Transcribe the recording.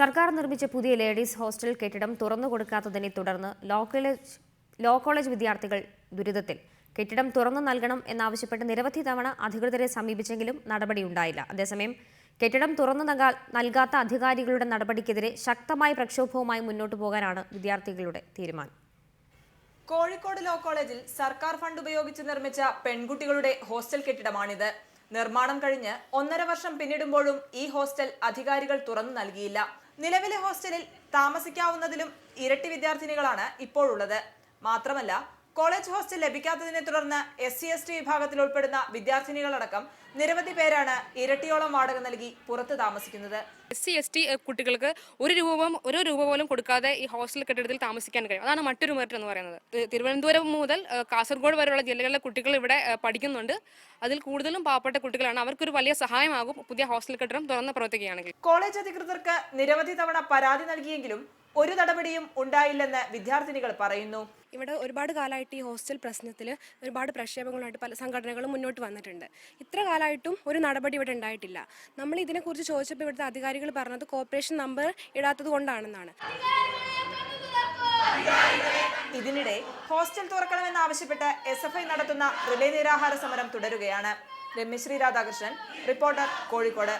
സർക്കാർ നിർമ്മിച്ച പുതിയ ലേഡീസ് ഹോസ്റ്റൽ കെട്ടിടം തുറന്നു കൊടുക്കാത്തതിനെ തുടർന്ന് ലോ കോളേജ് ലോ കോളേജ് വിദ്യാർത്ഥികൾ ദുരിതത്തിൽ. കെട്ടിടം തുറന്നു നൽകണം എന്നാവശ്യപ്പെട്ട് നിരവധി തവണ അധികൃതരെ സമീപിച്ചെങ്കിലും നടപടിയുണ്ടായില്ല അതേസമയം കെട്ടിടം തുറന്നു നൽകാ- നൽകാത്ത അധികാരികളുടെ നടപടിക്കെതിരെ ശക്തമായ പ്രക്ഷോഭവുമായി മുന്നോട്ടു പോകാനാണ് വിദ്യാർത്ഥികളുടെ തീരുമാനം. കോഴിക്കോട് ലോ കോളേജിൽ സർക്കാർ ഫണ്ട് ഉപയോഗിച്ച് നിർമ്മിച്ച പെൺകുട്ടികളുടെ ഹോസ്റ്റൽ കെട്ടിടമാണിത്. നിർമ്മാണം കഴിഞ്ഞ് ഒന്നര വർഷം പിന്നിടുമ്പോഴും ഈ ഹോസ്റ്റൽ അധികാരികൾ തുറന്നു നൽകിയില്ല. നിലവിലെ ഹോസ്റ്റലിൽ താമസിക്കാവുന്നതിലും ഇരട്ടി വിദ്യാർത്ഥിനികളാണ് ഇപ്പോഴുള്ളത്. മാത്രമല്ല കോളേജ് ഹോസ്റ്റൽ ലഭിക്കാത്തതിനെ തുടർന്ന് എസ് സി എസ് ടി വിഭാഗത്തിൽ ഉൾപ്പെടുന്ന വിദ്യാർത്ഥിനികളടക്കം നിരവധി പേരാണ് ഇരട്ടിയോളം വാടക നൽകി പുറത്ത് താമസിക്കുന്നത്. എസ് സി എസ് ടി കുട്ടികൾക്ക് ഒരു രൂപ ഒരു രൂപ പോലും കൊടുക്കാതെ ഈ ഹോസ്റ്റൽ കെട്ടിടത്തിൽ താമസിക്കാൻ കഴിയും. അതാണ് മറ്റൊരു മെറിറ്റ് എന്ന് പറയുന്നത്. തിരുവനന്തപുരം മുതൽ കാസർഗോഡ് വരെയുള്ള ജില്ലകളിലെ കുട്ടികൾ ഇവിടെ പഠിക്കുന്നുണ്ട്. അതിൽ കൂടുതലും പാവപ്പെട്ട കുട്ടികളാണ്. അവർക്കൊരു വലിയ സഹായമാകും പുതിയ ഹോസ്റ്റൽ കെട്ടിടം തുറന്ന് പ്രവർത്തിക്കുകയാണെങ്കിൽ. കോളേജ് അധികൃതർക്ക് നിരവധി തവണ പരാതി നൽകിയെങ്കിലും ഒരു നടപടിയും ഉണ്ടായില്ലെന്ന് വിദ്യാർത്ഥിനികൾ പറയുന്നു. ഇവിടെ ഒരുപാട് കാലമായിട്ട് ഈ ഹോസ്റ്റൽ പ്രശ്നത്തിൽ ഒരുപാട് പ്രക്ഷേപങ്ങളുമായിട്ട് പല സംഘടനകളും മുന്നോട്ട് വന്നിട്ടുണ്ട്. ഇത്ര കാലമായിട്ടും ഒരു നടപടി ഇവിടെ ഉണ്ടായിട്ടില്ല. നമ്മൾ ഇതിനെക്കുറിച്ച് ചോദിച്ചപ്പോൾ ഇവിടുത്തെ അധികാരികൾ പറഞ്ഞത് കോർപ്പറേഷൻ നമ്പർ ഇടാത്തത് കൊണ്ടാണെന്നാണ്. ഇതിനിടെ ഹോസ്റ്റൽ തുറക്കണമെന്നാവശ്യപ്പെട്ട് എസ് എഫ് ഐ നടത്തുന്ന റിലേ നിരാഹാര സമരം തുടരുകയാണ്. രമ്യശ്രീ രാധാകൃഷ്ണൻ റിപ്പോർട്ടർ കോഴിക്കോട്.